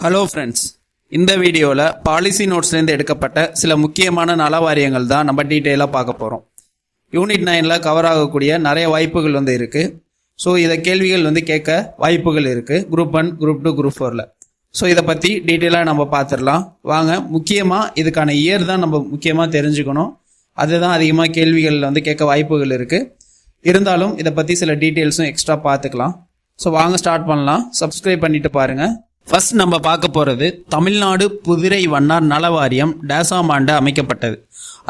Hello friends இந்த வீடியோவில் policy நோட்ஸ்லேருந்து எடுக்கப்பட்ட சில முக்கியமான நல வாரியங்கள் தான் நம்ம டீட்டெயிலாக பார்க்க போகிறோம் யூனிட் நைனில் கவர் ஆகக்கூடிய நிறைய வாய்ப்புகள் வந்து இருக்குது ஸோ இதை கேள்விகள் வந்து கேட்க வாய்ப்புகள் இருக்குது group one group two group ஃபோரில் ஸோ இதை பற்றி டீட்டெயிலாக நம்ம பார்த்துடலாம். வாங்க முக்கியமாக இதுக்கான இயர் தான் நம்ம முக்கியமாக தெரிஞ்சுக்கணும். அதுதான் அதிகமாக கேள்விகள் வந்து கேட்க வாய்ப்புகள் இருக்குது இருந்தாலும் இதை பற்றி சில டீட்டெயில்ஸும் எக்ஸ்ட்ரா பார்த்துக்கலாம். ஸோ வாங்க ஸ்டார்ட் பண்ணலாம். சப்ஸ்கிரைப் பண்ணிட்டு பாருங்கள் ஃபர்ஸ்ட் நம்ம பார்க்க போகிறது தமிழ்நாடு புதிரை வண்ணார் நல வாரியம் டேசாம் ஆண்டு அமைக்கப்பட்டது.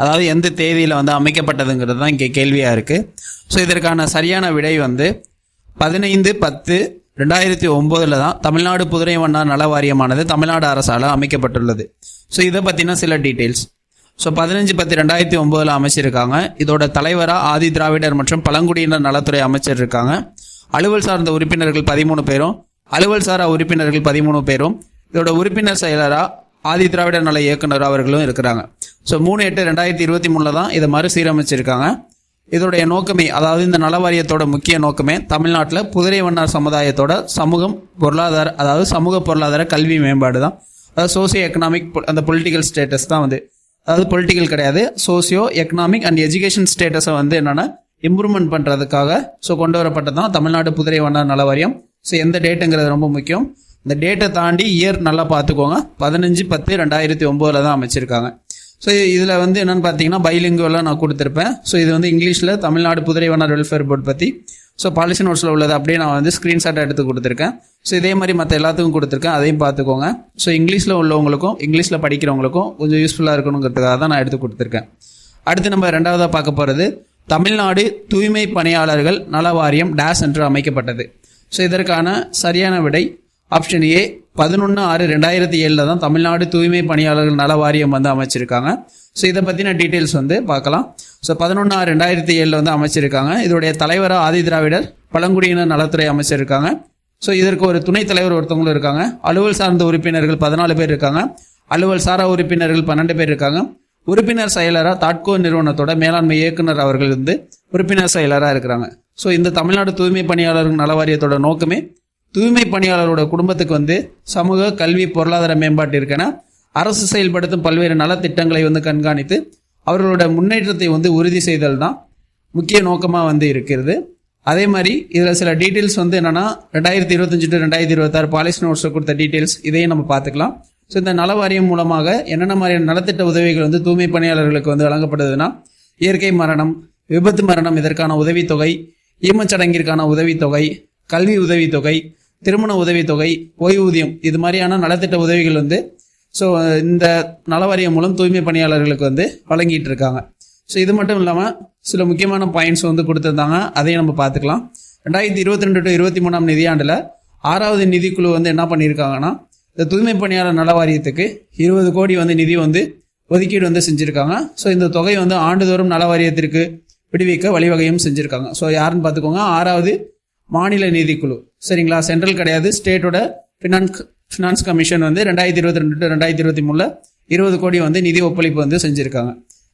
அதாவது எந்த தேதியில் வந்து அமைக்கப்பட்டதுங்கிறது தான் இங்கே கேள்வியாக இருக்குது ஸோ இதற்கான சரியான விடை வந்து பதினைந்து பத்து ரெண்டாயிரத்தி ஒம்போதில் தான் தமிழ்நாடு புதுரை வண்ணார் நல வாரியமானது தமிழ்நாடு அரசால் அமைக்கப்பட்டுள்ளது. ஸோ இதை பற்றின சில டீட்டெயில்ஸ். ஸோ பதினஞ்சு பத்து ரெண்டாயிரத்தி ஒம்போதில் அமைச்சிருக்காங்க. இதோட தலைவராக ஆதி திராவிடர் மற்றும் பழங்குடியினர் நலத்துறை அமைச்சர் இருக்காங்க. அலுவல் சார்ந்த உறுப்பினர்கள் பதிமூணு பேரும் அலுவல் சாரா உறுப்பினர்கள் பதிமூணு பேரும் இதோட உறுப்பினர் செயலராக ஆதி திராவிடர் நல இயக்குனர் அவர்களும் இருக்கிறாங்க. ஸோ மூணு எட்டு ரெண்டாயிரத்தி இருபத்தி மூணில் தான் இதை மறுசீரமைச்சிருக்காங்க. இதோடைய நோக்கமே அதாவது இந்த நல வாரியத்தோட முக்கிய நோக்கமே தமிழ்நாட்டில் புதிரை வண்ணார் சமுதாயத்தோட சமூகம் பொருளாதார அதாவது சமூக பொருளாதார கல்வி மேம்பாடு தான். அதாவது சோசியோ எக்கனாமிக் அந்த பொலிட்டிக்கல் ஸ்டேட்டஸ் தான் வந்து. அதாவது பொலிட்டிக்கல் கிடையாது சோசியோ எக்கனாமிக் அண்ட் எஜுகேஷன் ஸ்டேட்டஸை வந்து என்னென்னா இம்ப்ரூவ்மெண்ட் பண்ணுறதுக்காக ஸோ கொண்டு வரப்பட்டது தான் தமிழ்நாடு புதிரை வண்ணார் நல வாரியம் ஸோ எந்த டேட்டுங்கிறது ரொம்ப முக்கியம். இந்த டேட்டை தாண்டி இயர் நல்லா பார்த்துக்கோங்க. பதினஞ்சு பத்து ரெண்டாயிரத்தி ஒம்போதில் தான் அமைச்சிருக்காங்க. ஸோ இதில் வந்து என்னென்னு பார்த்தீங்கன்னா பைலிங்குவெல்லாம் நான் கொடுத்துருப்பேன். ஸோ இது வந்து இங்கிலீஷில் தமிழ்நாடு புதுரை வெல்ஃபேர் போர்ட் பற்றி ஸோ பாலிசி நோட்ஸில் உள்ளது அப்படியே நான் வந்து ஸ்க்ரீன்ஷாட் எடுத்து கொடுத்துருக்கேன். ஸோ இதே மாதிரி மற்ற எல்லாத்துக்கும் கொடுத்துருக்கேன். அதையும் பார்த்துக்கோங்க. ஸோ இங்கிலீஷில் உள்ளவங்களுக்கும் இங்கிலீஷில் படிக்கிறவங்களுக்கும் கொஞ்சம் யூஸ்ஃபுல்லாக இருக்கணுங்கிறதுக்காக தான் நான் எடுத்து கொடுத்துருக்கேன். அடுத்து நம்ம ரெண்டாவதாக பார்க்க போகிறது தமிழ்நாடு தூய்மை பணியாளர்கள் நல வாரியம் டேஸ் என்று அமைக்கப்பட்டது. ஸோ இதற்கான சரியான விடை ஆப்ஷன் ஏ பதினொன்று ஆறு ரெண்டாயிரத்தி ஏழில் தான் தமிழ்நாடு தூய்மை பணியாளர்கள் நல வாரியம் வந்து அமைச்சிருக்காங்க. ஸோ இதை பற்றின டீட்டெயில்ஸ் வந்து பார்க்கலாம். ஸோ பதினொன்று ஆறு ரெண்டாயிரத்தி ஏழில் வந்து அமைச்சிருக்காங்க. இதோடைய தலைவராக ஆதி திராவிடர் பழங்குடியினர் நலத்துறை அமைச்சிருக்காங்க. ஸோ இதற்கு ஒரு துணைத் தலைவர் ஒருத்தவங்களும் இருக்காங்க. அலுவல் சார்ந்த உறுப்பினர்கள் பதினாலு பேர் இருக்காங்க. அலுவல் சாரா உறுப்பினர்கள் பன்னெண்டு பேர் இருக்காங்க. உறுப்பினர் செயலராக தாட்கோ நிறுவனத்தோட மேலாண்மை இயக்குனர் அவர்கள் வந்து உறுப்பினர் செயலராக இருக்கிறாங்க. ஸோ இந்த தமிழ்நாடு தூய்மை பணியாளர்கள் நல வாரியத்தோட நோக்கமே தூய்மை பணியாளரோட குடும்பத்துக்கு வந்து சமூக கல்வி பொருளாதார மேம்பாட்டிற்கென அரசு செயல்படுத்தும் பல்வேறு நலத்திட்டங்களை வந்து கண்காணித்து அவர்களோட முன்னேற்றத்தை வந்து உறுதி செய்தல் தான் முக்கிய நோக்கமாக வந்து இருக்கிறது. அதே மாதிரி இதில் சில டீட்டெயில்ஸ் வந்து என்னென்னா ரெண்டாயிரத்தி இருபத்தஞ்சு டு ரெண்டாயிரத்தி இருபத்தாறு பாலிசி நோட்ஸில் கொடுத்த டீட்டெயில்ஸ் இதையும் நம்ம பார்த்துக்கலாம். ஸோ இந்த நல வாரியம் மூலமாக என்னென்ன மாதிரியான நலத்திட்ட உதவிகள் வந்து தூய்மை பணியாளர்களுக்கு வந்து வழங்கப்படுதுன்னா இயற்கை மரணம் விபத்து மரணம் இதற்கான உதவித்தொகை ஈமச்சடங்கிற்கான உதவித்தொகை கல்வி உதவித்தொகை திருமண உதவித்தொகை ஓய்வூதியம் இது மாதிரியான நலத்திட்ட உதவிகள் வந்து ஸோ இந்த நலவாரியம் மூலம் தூய்மை பணியாளர்களுக்கு வந்து வழங்கிட்டு இருக்காங்க ஸோ இது மட்டும் இல்லாமல் சில முக்கியமான பாயிண்ட்ஸ் வந்து கொடுத்துருந்தாங்க. அதையும் நம்ம பார்த்துக்கலாம். ரெண்டாயிரத்தி இருபத்தி ரெண்டு டு இருபத்தி மூணாம் நிதியாண்டில் ஆறாவது நிதிக்குழு வந்து என்ன பண்ணியிருக்காங்கன்னா இந்த தூய்மை பணியாளர் நல வாரியத்துக்கு இருபது கோடி வந்து நிதி வந்து ஒதுக்கீடு வந்து செஞ்சுருக்காங்க. ஸோ இந்த தொகை வந்து ஆண்டுதோறும் நல வாரியத்திற்கு விடுவிக்க வழிவகையும் செஞ்சுருக்காங்க. ஸோ யாருன்னு பார்த்துக்கோங்க. ஆறாவது மாநில நிதிக்குழு. சரிங்களா? சென்ட்ரல் கிடையாது. ஸ்டேட்டோட ஃபினான்ஸ் ஃபினான்ஸ் கமிஷன் வந்து ரெண்டாயிரத்தி இருபத்தி ரெண்டு டு ரெண்டாயிரத்தி இருபத்தி மூணில் இருபது கோடி வந்து நிதி ஒப்பளிப்பு வந்து செஞ்சுருக்காங்க.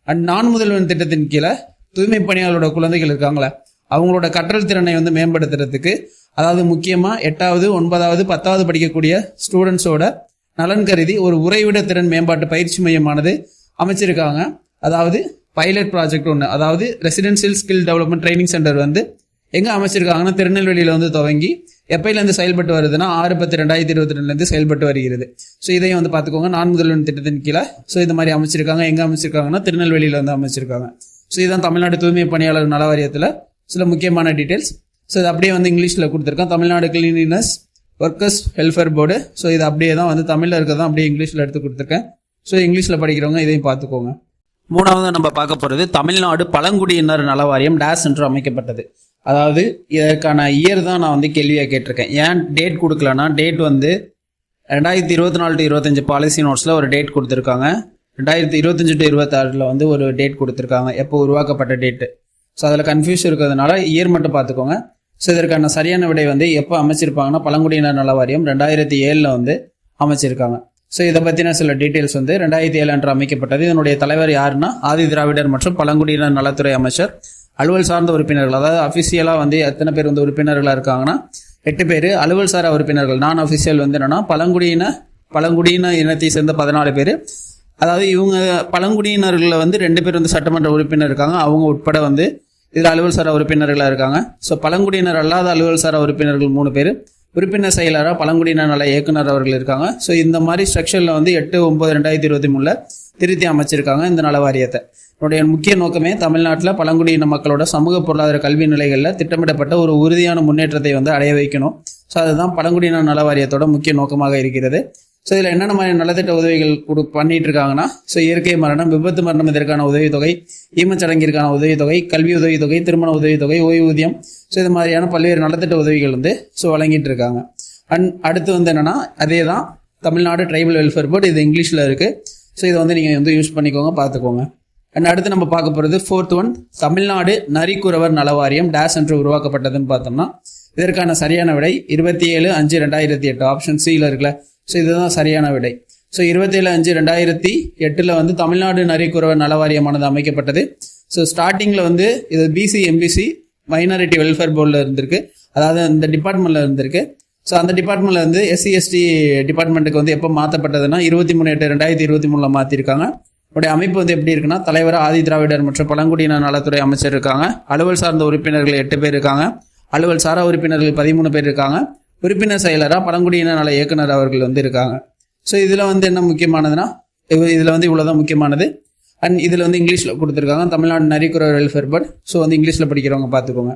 அண்ட் நான் முதல்வன் திட்டத்தின் கீழே தூய்மை பணியாளரோட குழந்தைகள் இருக்காங்களே அவங்களோட கற்றல் திறனை வந்து மேம்படுத்துறதுக்கு அதாவது முக்கியமாக எட்டாவது ஒன்பதாவது பத்தாவது படிக்கக்கூடிய ஸ்டூடெண்ட்ஸோட நலன் கருதி ஒரு உறைவிட திறன் மேம்பாட்டு பயிற்சி மையமானது அமைச்சிருக்காங்க. அதாவது பைலட் ப்ராஜெக்ட் ஒன்று அதாவது residential skill development training centre வந்து எங்கே அமைச்சிருக்காங்கன்னா திருநெல்வேலியில் வந்து துவங்கி எப்பையிலேருந்து செயல்பட்டு வருதுன்னா ஆறு பத்து ரெண்டாயிரத்தி இருபத்தி ரெண்டுலேருந்து செயல்பட்டு வருகிறது. ஸோ இதையும் வந்து பார்த்துக்கோங்க. நான் முதல்வன் திட்டத்தின் கீழே. ஸோ இந்த மாதிரி அமைச்சிருக்காங்க. எங்கே அமைச்சிருக்காங்கன்னா திருநெல்வேலியில் வந்து அமைச்சிருக்காங்க. ஸோ இதுதான் தமிழ்நாடு தூய்மை பணியாளர் நல வாரியத்தில் சில முக்கியமான டீட்டெயில்ஸ் ஸோ இது அப்படியே வந்து இங்கிலீஷில் கொடுத்துருக்கேன் Tamil Nadu cleanliness workers welfare board so இது அப்படியே தான் வந்து தமிழில் இருக்கிறதான் அப்படியே இங்கிலீஷில் எடுத்து கொடுத்துருக்கேன். ஸோ இங்கிலீஷில் படிக்கிறவங்க இதையும் பார்த்துக்கோங்க. மூணாவது நம்ம பார்க்க போகிறது தமிழ்நாடு பழங்குடியினர் நல வாரியம் டேஸ் என்று அமைக்கப்பட்டது. அதாவது இதற்கான இயர் தான் நான் வந்து கேள்வியாக கேட்டிருக்கேன். ஏன் டேட் கொடுக்கலன்னா டேட் வந்து ரெண்டாயிரத்தி இருபத்தி நாலு டு இருபத்தஞ்சு பாலிசி நோட்ஸில் ஒரு டேட் கொடுத்துருக்காங்க. ரெண்டாயிரத்தி இருபத்தஞ்சு டு இருபத்தாறில் வந்து ஒரு டேட் கொடுத்துருக்காங்க. எப்போ உருவாக்கப்பட்ட டேட்டு ஸோ அதில் கன்ஃபியூஸ் இருக்கிறதுனால இயர் மட்டும் பார்த்துக்கோங்க. ஸோ இதற்கான சரியான விடை வந்து எப்போ அமைச்சிருப்பாங்கன்னா பழங்குடியினர் நல வாரியம் ரெண்டாயிரத்தி ஏழில் வந்து அமைச்சிருக்காங்க. ஸோ இதை பற்றின சில டீட்டெயில்ஸ் வந்து ரெண்டாயிரத்தி ஏழு அன்று அமைக்கப்பட்டது. இதனுடைய தலைவர் யாருன்னா ஆதி திராவிடர் மற்றும் பழங்குடியினர் நலத்துறை அமைச்சர் அலுவல் சார்ந்த உறுப்பினர்கள். அதாவது அஃபிஷியலாக வந்து எத்தனை பேர் வந்து உறுப்பினர்களாக இருக்காங்கன்னா எட்டு பேர். அலுவல் சார உறுப்பினர்கள் நான் அஃபிஷியல் வந்து என்னென்னா பழங்குடியின பழங்குடியின இனத்தை சேர்ந்த பதினாலு பேர். அதாவது இவங்க பழங்குடியினர்களில் வந்து ரெண்டு பேர் வந்து சட்டமன்ற உறுப்பினர் இருக்காங்க. அவங்க உட்பட வந்து இதில் அலுவல் சார உறுப்பினர்களாக இருக்காங்க. ஸோ பழங்குடியினர் அல்லாத அலுவல் சார உறுப்பினர்கள் மூணு பேர். உறுப்பினர் செயலராக பழங்குடியினர் நல இயக்குனர் அவர்கள் இருக்காங்க. ஸோ இந்த மாதிரி ஸ்ட்ரக்சரில் வந்து எட்டு ஒம்பது ரெண்டாயிரத்தி இருபத்தி மூணில் திருத்தி அமைச்சிருக்காங்க இந்த நல வாரியத்தை என்னுடைய முக்கிய நோக்கமே தமிழ்நாட்டில் பழங்குடியின மக்களோட சமூக பொருளாதார கல்வி நிலைகளில் திட்டமிடப்பட்ட ஒரு உறுதியான முன்னேற்றத்தை வந்து அடைய வைக்கணும். ஸோ அதுதான் பழங்குடியின நல வாரியத்தோட முக்கிய நோக்கமாக இருக்கிறது. ஸோ இதில் என்னென்ன மாதிரி நலத்திட்ட உதவிகள் கொடு பண்ணிட்டு இருக்காங்கன்னா ஸோ இயற்கை மரணம் விபத்து மரணம் இதற்கான உதவித்தொகை ஈமச்சடங்கிற்கான உதவித்தொகை கல்வி உதவித்தொகை திருமண உதவித்தொகை ஓய்வூதியம். ஸோ இது மாதிரியான பல்வேறு நலத்திட்ட உதவிகள் வந்து ஸோ வழங்கிட்டு இருக்காங்க அண்ட் அடுத்து வந்து என்னென்னா அதே தான் தமிழ்நாடு ட்ரைபல் வெல்ஃபேர் போர்டு இது இங்கிலீஷில் இருக்குது ஸோ இதை வந்து நீங்கள் வந்து யூஸ் பண்ணிக்கோங்க பார்த்துக்கோங்க அண்ட் அடுத்து நம்ம பார்க்க போகிறது ஃபோர்த் ஒன் தமிழ்நாடு நரிக்குறவர் நலவாரியம் டேஸ் என்று உருவாக்கப்பட்டதுன்னு பார்த்தோம்னா இதற்கான சரியான விடை இருபத்தி ஏழு அஞ்சு ரெண்டாயிரத்தி எட்டு. ஆப்ஷன் சியில் இருக்குல்ல. ஸோ இதுதான் சரியான விடை. ஸோ இருபத்தேழு அஞ்சு ரெண்டாயிரத்தி எட்டில் வந்து தமிழ்நாடு நரிக்குறவர் நலவாரியமானது அமைக்கப்பட்டது. ஸோ ஸ்டார்டிங்கில் வந்து இது பிசி எம்பிசி மைனாரிட்டி வெல்ஃபேர் போர்டில் இருந்திருக்கு. அதாவது அந்த டிபார்ட்மெண்ட்டில் இருந்திருக்கு. ஸோ அந்த டிபார்ட்மெண்ட்டில் வந்து எஸ்சி எஸ்டி டிபார்ட்மெண்ட்டுக்கு வந்து எப்போ மாற்றப்பட்டதுன்னா இருபத்தி மூணு எட்டு ரெண்டாயிரத்தி இருபத்தி மூணில் மாற்றிருக்காங்க உடைய அமைப்பு வந்து எப்படி இருக்குன்னா தலைவர் ஆதி திராவிடர் மற்றும் பழங்குடியினர் நலத்துறை அமைச்சர் இருக்காங்க. அலுவல் சார்ந்த உறுப்பினர்கள் எட்டு பேர் இருக்காங்க. அலுவல் சாரா உறுப்பினர்கள் பதிமூணு பேர் இருக்காங்க. உறுப்பினர் செயலராக பழங்குடியின நல இயக்குனர் அவர்கள் வந்து இருக்காங்க. ஸோ இதில் வந்து என்ன முக்கியமானதுன்னா இதில் வந்து இவ்வளோதான் முக்கியமானது. அண்ட் இதில் வந்து இங்கிலீஷில் கொடுத்துருக்காங்க. Tamil Nadu Narikuravar welfare board so வந்து இங்கிலீஷில் படிக்கிறவங்க பார்த்துக்கோங்க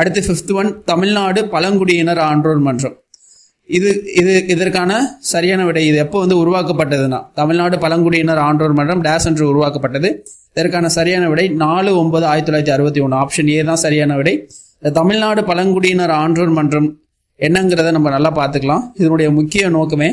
அடுத்து ஃபிஃப்த் ஒன் தமிழ்நாடு பழங்குடியினர் ஆன்றோர் மன்றம். இது இது இதற்கான சரியான விடை. இது எப்போ வந்து உருவாக்கப்பட்டதுன்னா தமிழ்நாடு பழங்குடியினர் ஆன்றோர் மன்றம் டேஸ் என்று உருவாக்கப்பட்டது. இதற்கான சரியான விடை நாலு ஒன்பது ஆயிரத்தி தொள்ளாயிரத்தி அறுபத்தி ஒன்று ஆப்ஷன் ஏ தான் சரியான விடை. தமிழ்நாடு பழங்குடியினர் ஆன்றோர் மன்றம் என்னங்கிறத நம்ம நல்லா பார்த்துக்கலாம். இதனுடைய முக்கிய நோக்கமே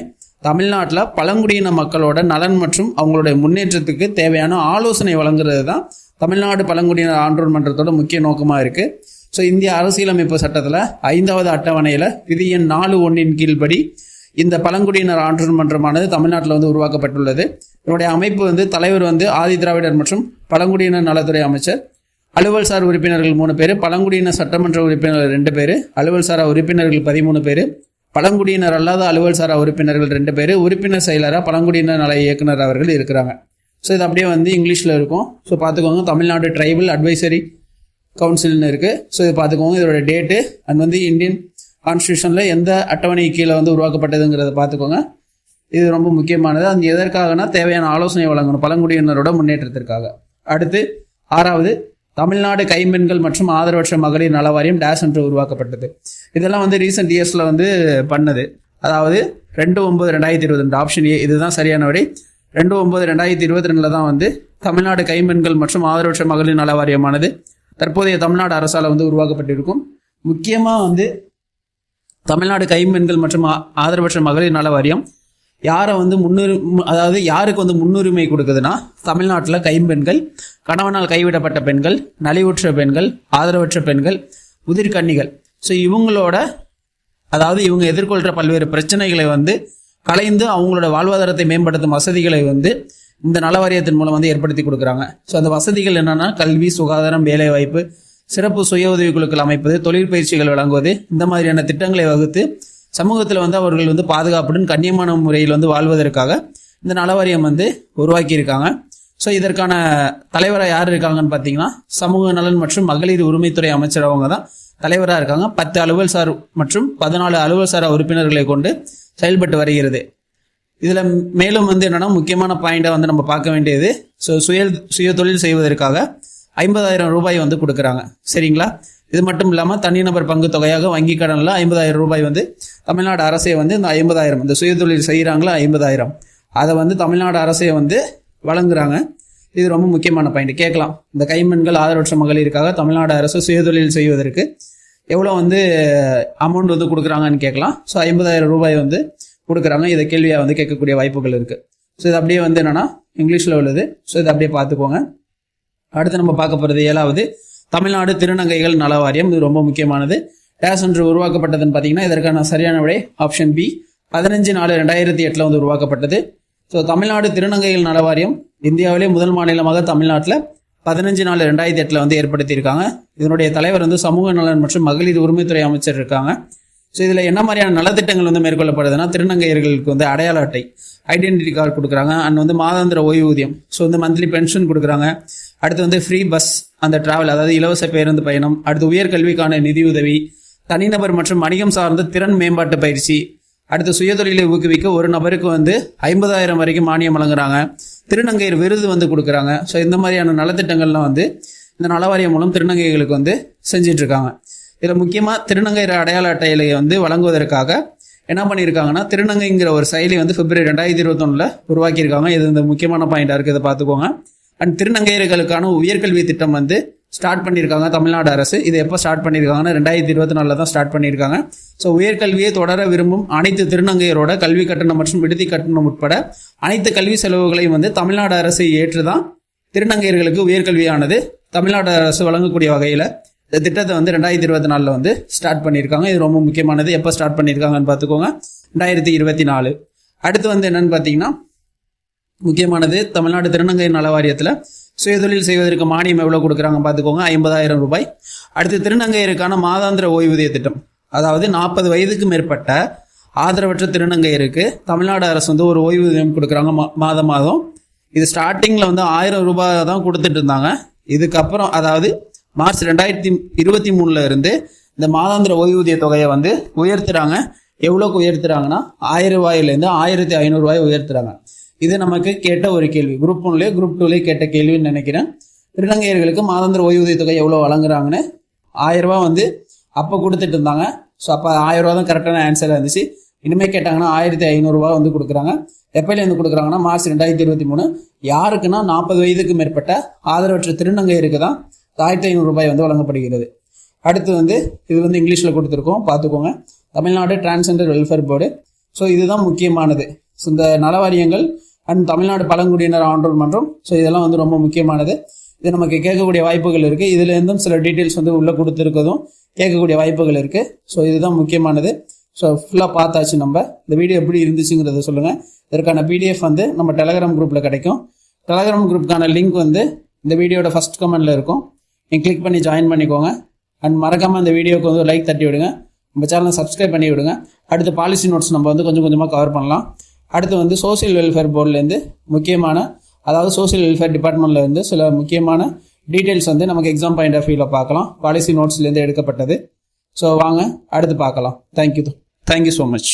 தமிழ்நாட்டில் பழங்குடியின மக்களோட நலன் மற்றும் அவங்களுடைய முன்னேற்றத்துக்கு தேவையான ஆலோசனை வழங்குறது தான் தமிழ்நாடு பழங்குடியினர் ஆன்றோர் மன்றத்தோட முக்கிய நோக்கமாக இருக்குது ஸோ இந்திய அரசியலமைப்பு சட்டத்தில் ஐந்தாவது அட்டவணையில் விதி எண் நாலு ஒன்றின் கீழ்படி இந்த பழங்குடியினர் ஆன்றோர் மன்றமானது தமிழ்நாட்டில் வந்து உருவாக்கப்பட்டுள்ளது. இதனுடைய அமைப்பு வந்து தலைவர் வந்து ஆதி திராவிடர் மற்றும் பழங்குடியினர் நலத்துறை அமைச்சர் அலுவல் சார் உறுப்பினர்கள் மூணு பேர் பழங்குடியின சட்டமன்ற உறுப்பினர்கள் ரெண்டு பேர் அலுவல் சாரா உறுப்பினர்கள் பதிமூணு பேர் பழங்குடியினர் அல்லாத அலுவல் சாரா உறுப்பினர்கள் ரெண்டு பேர் உறுப்பினர் செயலராக பழங்குடியினர் நல இயக்குனர் அவர்கள் இருக்கிறாங்க. ஸோ இது அப்படியே வந்து இங்கிலீஷில் இருக்கும். ஸோ பார்த்துக்கோங்க தமிழ்நாடு ட்ரைபல் அட்வைசரி கவுன்சில்னு இருக்குது ஸோ இது பார்த்துக்கோங்க இதோட டேட்டு அண்ட் வந்து இந்தியன் கான்ஸ்டியூஷனில் எந்த அட்டவணை கீழே வந்து உருவாக்கப்பட்டதுங்கிறத பார்த்துக்கோங்க. இது ரொம்ப முக்கியமானது. அது எதற்காகனா தேவையான ஆலோசனை வழங்கணும் பழங்குடியினரோட முன்னேற்றத்திற்காக. அடுத்து ஆறாவது தமிழ்நாடு கைம்பெண்கள் மற்றும் ஆதரவற்ற மகளிர் நல வாரியம் டேஷ் என்று உருவாக்கப்பட்டது. இதெல்லாம் வந்து ரீசெண்ட் இயர்ஸில் வந்து பண்ணது. அதாவது ரெண்டு ஒன்பது ரெண்டாயிரத்தி இருபது ரெண்டு ஆப்ஷன் ஏ. இதுதான் சரியான விடை ரெண்டு ஒன்பது ரெண்டாயிரத்தி இருபத்தி ரெண்டில் தான் வந்து தமிழ்நாடு கைம்பெண்கள் மற்றும் ஆதரவற்ற மகளிர் நல வாரியமானது தற்போதைய தமிழ்நாடு அரசால் வந்து உருவாக்கப்பட்டிருக்கும். முக்கியமாக வந்து தமிழ்நாடு கைம்பெண்கள் மற்றும் ஆதரவற்ற மகளிர் நல வாரியம் யாரை வந்து முன்னுரி அதாவது யாருக்கு வந்து முன்னுரிமை கொடுக்குதுன்னா தமிழ்நாட்டில் கைம்பெண்கள் கணவனால் கைவிடப்பட்ட பெண்கள் நலிவுற்ற பெண்கள் ஆதரவற்ற பெண்கள் உதிர்கன்னிகள் ஸோ இவங்களோட அதாவது இவங்க எதிர்கொள்கிற பல்வேறு பிரச்சனைகளை வந்து கலைந்து அவங்களோட வாழ்வாதாரத்தை மேம்படுத்தும் வசதிகளை வந்து இந்த நல வாரியத்தின் மூலம் வந்து ஏற்படுத்தி கொடுக்குறாங்க. ஸோ அந்த வசதிகள் என்னென்னா கல்வி சுகாதாரம் வேலைவாய்ப்பு சிறப்பு சுய உதவி குழுக்கள் அமைப்பது தொழிற்பயிற்சிகள் வழங்குவது இந்த மாதிரியான திட்டங்களை வகுத்து சமூகத்தில் வந்து அவர்கள் வந்து பாதுகாப்புடன் கண்ணியமான முறையில் வந்து வாழ்வதற்காக இந்த நலவாரியம் வந்து உருவாக்கியிருக்காங்க. ஸோ இதற்கான தலைவராக யார் இருக்காங்கன்னு பார்த்தீங்கன்னா சமூக நலன் மற்றும் மகளிர் உரிமைத்துறை அமைச்சர் அவங்க தான் தலைவராக இருக்காங்க. பத்து அலுவல் சார் மற்றும் பதினாலு அலுவல் சார் உறுப்பினர்களை கொண்டு செயல்பட்டு வருகிறது. இதில் மேலும் வந்து என்னென்னா முக்கியமான பாயிண்டை வந்து நம்ம பார்க்க வேண்டியது ஸோ சுய சுய தொழில் செய்வதற்காக ஐம்பதாயிரம் ரூபாய் வந்து கொடுக்குறாங்க. சரிங்களா? இது மட்டும் இல்லாமல் தனிநபர் பங்கு தொகையாக வங்கி கடனில் ஐம்பதாயிரம் ரூபாய் வந்து தமிழ்நாடு அரசே வந்து இந்த ஐம்பதாயிரம் இந்த சுயதொழில் செய்கிறாங்களா ஐம்பதாயிரம். அதை வந்து தமிழ்நாடு அரசே வந்து வழங்குறாங்க. இது ரொம்ப முக்கியமான பாயிண்ட் கேட்கலாம். இந்த கைமண்கள் ஆதரவற்ற மகளிருக்காக தமிழ்நாடு அரசு சுயதொழில் செய்வதற்கு எவ்வளோ வந்து அமௌண்ட் வந்து கொடுக்குறாங்கன்னு கேட்கலாம். ஸோ ஐம்பதாயிரம் ரூபாய் வந்து கொடுக்குறாங்க. இதை கேள்வியாக வந்து கேட்கக்கூடிய வாய்ப்புகள் இருக்குது ஸோ இது அப்படியே வந்து என்னென்னா இங்கிலீஷில் உள்ளது. ஸோ இதை அப்படியே பார்த்துக்கோங்க. அடுத்து நம்ம பார்க்க போகிறது ஏழாவது தமிழ்நாடு திருநங்கைகள் நல வாரியம் இது ரொம்ப முக்கியமானது. டேஸ் ஒன்று உருவாக்கப்பட்டதுன்னு பார்த்தீங்கன்னா இதற்கான சரியான விடை ஆப்ஷன் பி. பதினஞ்சு நாலு ரெண்டாயிரத்தி எட்டில் வந்து உருவாக்கப்பட்டது. ஸோ தமிழ்நாடு திருநங்கைகள் நல வாரியம் இந்தியாவிலே முதல் மாநிலமாக தமிழ்நாட்டில் பதினஞ்சு நாலு ரெண்டாயிரத்தி எட்டில் வந்து ஏற்படுத்தியிருக்காங்க. இதனுடைய தலைவர் வந்து சமூக நலன் மற்றும் மகளிர் உரிமைத்துறை அமைச்சர் இருக்காங்க. ஸோ இதில் என்ன மாதிரியான நலத்திட்டங்கள் வந்து மேற்கொள்ளப்படுதுன்னா திருநங்கையர்களுக்கு வந்து அடையாள அட்டை ஐடென்டிட்டி கார்டு கொடுக்குறாங்க. அண்ட் வந்து மாதாந்திர ஓய்வூதியம். ஸோ வந்து மந்த்லி பென்ஷன் கொடுக்குறாங்க. அடுத்து வந்து ஃப்ரீ பஸ் அந்த டிராவல் அதாவது இலவச பேருந்து பயணம். அடுத்து உயர்கல்விக்கான நிதியுதவி தனிநபர் மற்றும் வணிகம் சார்ந்த திறன் மேம்பாட்டு பயிற்சி. அடுத்து சுயதொழிலை ஊக்குவிக்க ஒரு நபருக்கு வந்து ஐம்பதாயிரம் வரைக்கும் மானியம் வழங்குறாங்க. திருநங்கையர் விருது வந்து கொடுக்குறாங்க. ஸோ இந்த மாதிரியான நலத்திட்டங்கள்லாம் வந்து இந்த நலவாரியம் மூலம் திருநங்கைகளுக்கு வந்து செஞ்சிட்ருக்காங்க இதில் முக்கியமாக திருநங்கை அடையாள அட்டையிலை வந்து வழங்குவதற்காக என்ன பண்ணியிருக்காங்கன்னா திருநங்கைங்கிற ஒரு செயலி வந்து பிப்ரவரி ரெண்டாயிரத்தி இருபத்தொன்னில் உருவாக்கியிருக்காங்க. இது இந்த முக்கியமான பாயிண்டாக இருக்குது இதை பார்த்துக்கோங்க. அண்ட் திருநங்கையர்களுக்கான உயர்கல்வி திட்டம் வந்து ஸ்டார்ட் பண்ணியிருக்காங்க தமிழ்நாடு அரசு. இது எப்போ ஸ்டார்ட் பண்ணியிருக்காங்கன்னா ரெண்டாயிரத்தி இருபத்தி நாலில் தான் ஸ்டார்ட் பண்ணியிருக்காங்க. ஸோ உயர்கல்வியை தொடர விரும்பும் அனைத்து திருநங்கையரோட கல்வி கட்டணம் மற்றும் விடுதி கட்டணம் உட்பட அனைத்து கல்வி செலவுகளையும் வந்து தமிழ்நாடு அரசு ஏற்று தான் திருநங்கையர்களுக்கு உயர்கல்வியானது தமிழ்நாடு அரசு வழங்கக்கூடிய வகையில் இந்த திட்டத்தை வந்து ரெண்டாயிரத்தி இருபத்தி நாலில் வந்து ஸ்டார்ட் பண்ணியிருக்காங்க. இது ரொம்ப முக்கியமானது. எப்போ ஸ்டார்ட் பண்ணியிருக்காங்கன்னு பார்த்துக்கோங்க. ரெண்டாயிரத்தி இருபத்தி நாலு. அடுத்து வந்து என்னன்னு பார்த்தீங்கன்னா முக்கியமானது தமிழ்நாடு திருநங்கை நல வாரியத்தில் சுயதொழில் செய்வதற்கு மானியம் எவ்வளோ கொடுக்குறாங்க பார்த்துக்கோங்க. ஐம்பதாயிரம் ரூபாய். அடுத்து திருநங்கையருக்கான மாதாந்திர ஓய்வூதிய திட்டம். அதாவது நாற்பது வயதுக்கு மேற்பட்ட ஆதரவற்ற திருநங்கையருக்கு தமிழ்நாடு அரசு வந்து ஒரு ஓய்வூதியம் கொடுக்குறாங்க. மா- மாதம் மாதம். இது ஸ்டார்டிங்கில் வந்து ஆயிரம் ரூபாய் தான் கொடுத்துட்டு இருந்தாங்க. இதுக்கப்புறம் அதாவது மார்ச் ரெண்டாயிரத்தி இருபத்தி மூணுல இருந்து இந்த மாதாந்திர ஓய்வூதிய தொகையை வந்து உயர்த்துறாங்க. எவ்வளோக்கு உயர்த்துறாங்கன்னா? ஆயிரம் ரூபாயிலேருந்து ஆயிரத்தி ஐநூறுரூவாய் உயர்த்துறாங்க. இது நமக்கு கேட்ட ஒரு கேள்வி. குரூப் ஒன்லேயே குரூப் டூலேயே கேட்ட கேள்வின்னு நினைக்கிறேன். திருநங்கையர்களுக்கு மாதாந்திர ஓய்வூதிய தொகை எவ்வளோ வழங்குறாங்கன்னு? ஆயிரம் ரூபாய் வந்து அப்போ கொடுத்துட்டு இருந்தாங்க. ஸோ அப்போ ஆயிரம் ரூபா தான் கரெக்டான ஆன்சராக இருந்துச்சு. இனிமேல் கேட்டாங்கன்னா ஆயிரத்தி ஐநூறுரூவா வந்து கொடுக்குறாங்க. எப்போலேருந்து கொடுக்குறாங்கன்னா? மார்ச் ரெண்டாயிரத்தி இருபத்தி மூணு. யாருக்குன்னா நாற்பது வயதுக்கு மேற்பட்ட ஆதரவற்ற திருநங்கையருக்கு தான் ஆயிரத்தி ஐநூறு ரூபாய் வந்து வழங்கப்படுகிறது. அடுத்து வந்து இது வந்து இங்கிலீஷில் கொடுத்துருக்கோம். பார்த்துக்கோங்க. Tamil Nadu transgender welfare board so இதுதான் முக்கியமானது. ஸோ இந்த நலவாரியங்கள் அண்ட் தமிழ்நாடு பழங்குடியினர் ஆண்டோர் மன்றம் ஸோ இதெல்லாம் வந்து ரொம்ப முக்கியமானது. இது நமக்கு கேட்கக்கூடிய வாய்ப்புகள் இருக்குது இதுலேருந்தும் சில டீட்டெயில்ஸ் வந்து உள்ளே கொடுத்துருக்கதும் கேட்கக்கூடிய வாய்ப்புகள் இருக்குது ஸோ இதுதான் முக்கியமானது. ஸோ ஃபுல்லாக பார்த்தாச்சு நம்ம. இந்த வீடியோ எப்படி இருந்துச்சுங்கிறத சொல்லுங்கள் இதற்கான பிடிஎஃப் வந்து நம்ம டெலகிராம் குரூப்பில் கிடைக்கும். டெலகிராம் குரூப்புக்கான லிங்க் வந்து இந்த வீடியோட ஃபர்ஸ்ட் கமெண்ட்டில் இருக்கும். நீங்கள் கிளிக் பண்ணி ஜாயின் பண்ணிக்கோங்க. அண்ட் மறக்காமல் அந்த வீடியோக்கு வந்து லைக் தட்டி விடுங்க. நம்ம சேனலை சப்ஸ்கிரைப் பண்ணி விடுங்க. அடுத்து பாலிசி நோட்ஸ் நம்ம வந்து கொஞ்சம் கொஞ்சமாக கவர் பண்ணலாம். அடுத்து வந்து சோஷியல் வெல்ஃபேர் போர்ட்லேருந்து முக்கியமான அதாவது சோஷியல் வெல்ஃபேர் டிபார்ட்மெண்ட்லேருந்து சில முக்கியமான டீட்டெயில்ஸ் வந்து நமக்கு எக்ஸாம் பாயிண்ட் ஆஃப் வியூவில் பார்க்கலாம் பாலிசி நோட்ஸ்லேருந்து எடுக்கப்பட்டது. ஸோ வாங்க அடுத்து பார்க்கலாம். Thank you thank you so much